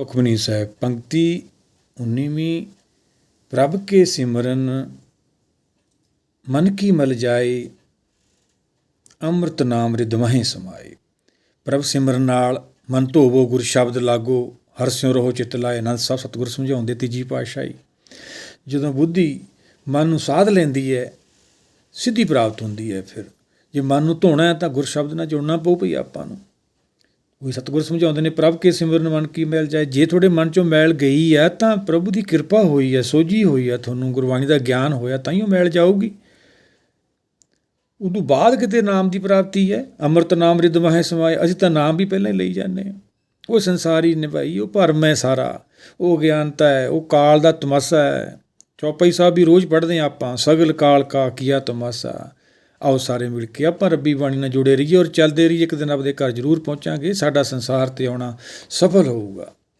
ਸੁਖਮਨੀ ਸਾਹਿਬ, ਪੰਕਤੀ 19ਵੀਂ ਪ੍ਰਭ ਕੇ ਸਿਮਰਨ, ਮਨ ਕੀ ਮਲ ਜਾਏ, ਅੰਮ੍ਰਿਤ ਨਾਮ ਰਿਦ ਸਮਾਏ। ਪ੍ਰਭ ਸਿਮਰਨ ਨਾਲ ਮਨ ਧੋਵੋ, ਗੁਰ ਸ਼ਬਦ ਲਾਗੋ, ਹਰ ਸਿਉ ਰਹੋ, ਚਿਤ ਲਾਏ ਅਨੰਦ ਸਾਹਿਬ ਸਤਿਗੁਰ ਸਮਝਾਉਂਦੇ ਤੀਜੀ ਪਾਤਸ਼ਾਹੀ। ਜਦੋਂ ਬੁੱਧੀ ਮਨ ਨੂੰ ਸਾਧ ਲੈਂਦੀ ਹੈ, ਸਿੱਧੀ ਪ੍ਰਾਪਤ ਹੁੰਦੀ ਹੈ ਫਿਰ। ਜੇ ਮਨ ਨੂੰ ਧੋਣਾ ਹੈ ਤਾਂ ਗੁਰ ਸ਼ਬਦ ਨਾਲ ਜੁੜਨਾ ਪਊ ਭਈ ਆਪਾਂ ਨੂੰ। ਉਹੀ ਸਤਿਗੁਰ ਸਮਝਾਉਂਦੇ ਨੇ, ਪ੍ਰਭ ਕੇ ਸਿਮਰਨ ਮਨ ਕੀ ਮੈਲ ਜਾਏ, ਜੇ ਤੁਹਾਡੇ ਮਨ ਚੋਂ ਮੈਲ ਗਈ ਹੈ ਤਾਂ ਪ੍ਰਭੂ ਦੀ ਕਿਰਪਾ ਹੋਈ ਹੈ ਸੋਝੀ ਹੋਈ ਆ, ਤੁਹਾਨੂੰ ਗੁਰਬਾਣੀ ਦਾ ਗਿਆਨ ਹੋਇਆ, ਤਾਂ ਹੀ ਉਹ ਮੈਲ ਜਾਊਗੀ। ਉਦੋਂ ਬਾਅਦ ਕਿਤੇ ਨਾਮ ਦੀ ਪ੍ਰਾਪਤੀ ਹੈ, ਅੰਮ੍ਰਿਤ ਨਾਮ ਰਿਦ ਮਹੇ ਸਮਾਏ, ਅਸੀਂ ਤਾਂ ਨਾਮ ਵੀ ਪਹਿਲਾਂ ਹੀ ਲਈ ਜਾਂਦੇ ਹਾਂ। ਉਹ ਸੰਸਾਰੀ ਨਿਭਾਈ, ਉਹ ਭਰਮ ਹੈ ਸਾਰਾ, ਉਹ ਗਿਆਨਤਾ ਹੈ, ਉਹ ਕਾਲ ਦਾ ਤਮਸਾ ਹੈ। ਚੌਪਈ ਸਾਹਿਬ ਵੀ ਰੋਜ਼ ਪੜ੍ਹਦੇ ਹਾਂ ਆਪਾਂ, ਸਗਲ ਕਾਲ ਕਾ ਕੀਆ ਤਮਸਾ। ਆਓ ਸਾਰੇ ਮਿਲ ਕੇ ਆਪਾਂ ਰੱਬੀ ਬਾਣੀ ਨਾਲ ਜੁੜੇ ਰਹੀਏ ਔਰ ਚੱਲਦੇ ਰਹੀਏ। ਇੱਕ ਦਿਨ ਆਪਦੇ ਘਰ ਜ਼ਰੂਰ ਪਹੁੰਚਾਂਗੇ। ਸਾਡਾ ਸੰਸਾਰ ਤੇ ਆਉਣਾ ਸਫਲ ਹੋਊਗਾ।